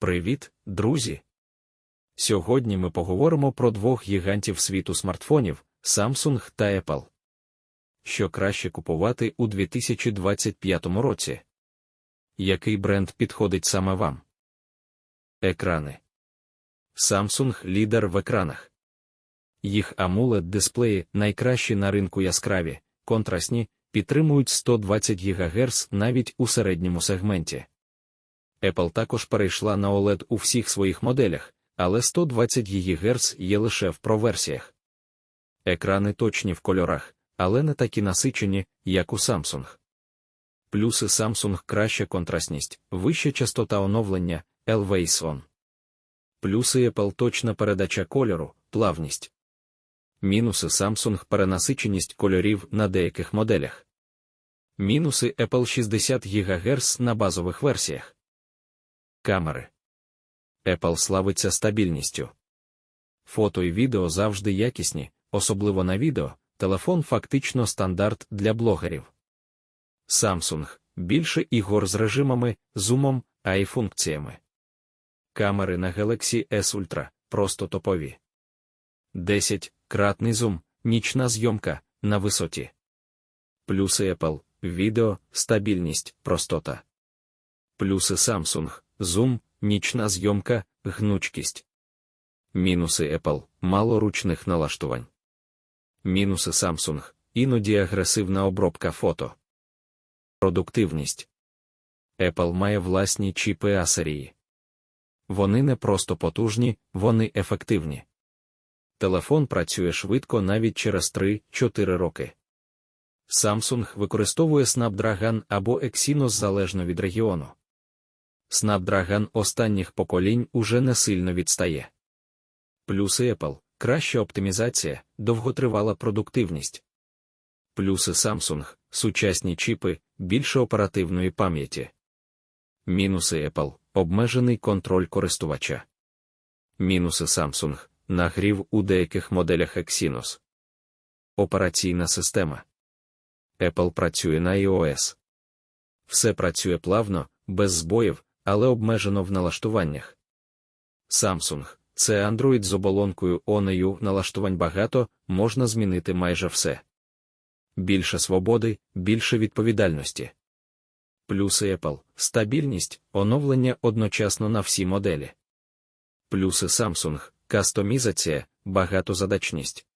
Привіт, друзі! Сьогодні ми поговоримо про двох гігантів світу смартфонів Samsung та Apple. Що краще купувати у 2025 році? Який бренд підходить саме вам? Екрани Samsung лідер в екранах. Їх amoled дисплеї найкращі на ринку яскраві, контрастні, підтримують 120 ГГц навіть у середньому сегменті. Apple також перейшла на OLED у всіх своїх моделях, але 120 ГГц є лише в Pro-версіях. Екрани точні в кольорах, але не такі насичені, як у Samsung. Плюси Samsung краща контрастність, вища частота оновлення, Always. Плюси Apple точна передача кольору, плавність. Мінуси Samsung перенасиченість кольорів на деяких моделях. Мінуси Apple 60 ГГц на базових версіях. Камери. Apple славиться стабільністю. Фото і відео завжди якісні, особливо на відео, телефон фактично стандарт для блогерів. Samsung більше ігор з режимами, зумом, а й функціями. Камери на Galaxy S Ultra просто топові. 10. Кратний зум, нічна зйомка на висоті. Плюси Apple, відео, стабільність, простота. Плюси Samsung, зум, нічна зйомка, гнучкість. Мінуси Apple, мало ручних налаштувань. Мінуси Samsung, іноді агресивна обробка фото. Продуктивність. Apple має власні чіпи А-серії. Вони не просто потужні, вони ефективні. Телефон працює швидко навіть через 3-4 роки. Samsung використовує Snapdragon або Exynos залежно від регіону. Snapdragon останніх поколінь уже не сильно відстає. Плюси Apple краща оптимізація, довготривала продуктивність. Плюси Samsung сучасні чіпи, більше оперативної пам'яті. Мінуси Apple обмежений контроль користувача. Мінуси Samsung нагрів у деяких моделях Exynos. Операційна система. Apple працює на iOS. Все працює плавно, без збоїв, але обмежено в налаштуваннях. Samsung це Android з оболонкою Онею налаштувань багато, можна змінити майже все. Більше свободи, більше відповідальності. Плюси Apple стабільність, оновлення одночасно на всі моделі. Плюси Samsung кастомізація, багатозадачність.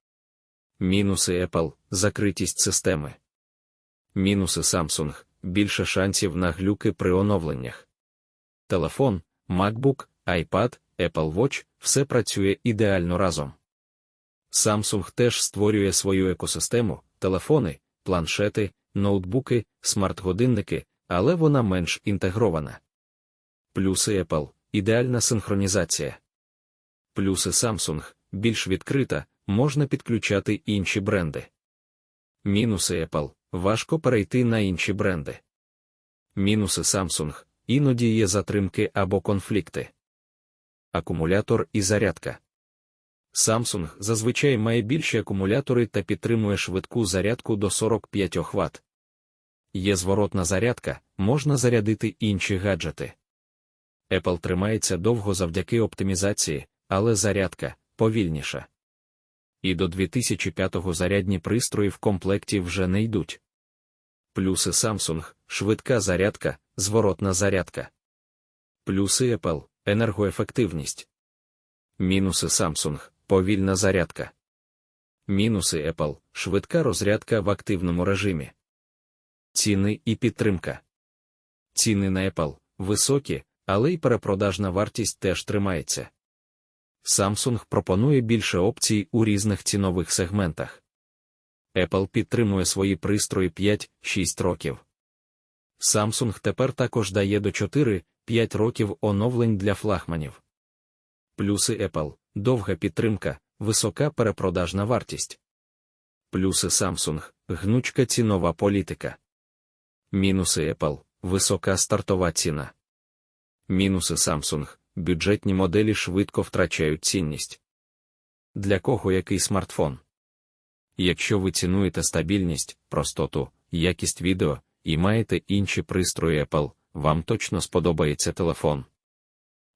Мінуси Apple закритість системи. Мінуси Samsung більше шансів на глюки при оновленнях. Телефон, MacBook, iPad, Apple Watch все працює ідеально разом. Samsung теж створює свою екосистему, телефони, планшети, ноутбуки, смарт-годинники, але вона менш інтегрована. Плюси Apple ідеальна синхронізація. Плюси Samsung більш відкрита, можна підключати інші бренди. Мінуси Apple важко перейти на інші бренди. Мінуси Samsung іноді є затримки або конфлікти. Акумулятор і зарядка. Samsung зазвичай має більші акумулятори та підтримує швидку зарядку до 45 Вт. Є зворотна зарядка, можна зарядити інші гаджети. Apple тримається довго завдяки оптимізації, але зарядка повільніша. І до 2005-го зарядні пристрої в комплекті вже не йдуть. Плюси Samsung, швидка зарядка, зворотна зарядка. Плюси Apple, енергоефективність. Мінуси Samsung, повільна зарядка. Мінуси Apple, швидка розрядка в активному режимі. Ціни і підтримка. Ціни на Apple високі, але й перепродажна вартість теж тримається. Samsung пропонує більше опцій у різних цінових сегментах. Apple підтримує свої пристрої 5-6 років. Samsung тепер також дає до 4-5 років оновлень для флагманів. Плюси Apple довга підтримка, висока перепродажна вартість. Плюси Samsung гнучка цінова політика. Мінуси Apple висока стартова ціна. Мінуси Samsung бюджетні моделі швидко втрачають цінність. Для кого який смартфон? Якщо ви цінуєте стабільність, простоту, якість відео і маєте інші пристрої Apple, вам точно сподобається телефон.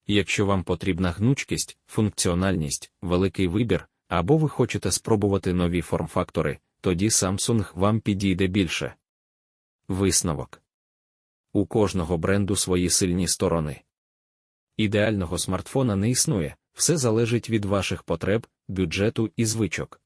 Якщо вам потрібна гнучкість, функціональність, великий вибір, або ви хочете спробувати нові форм-фактори, тоді Samsung вам підійде більше. Висновок у кожного бренду свої сильні сторони. Ідеального смартфона не існує, все залежить від ваших потреб, бюджету і звичок.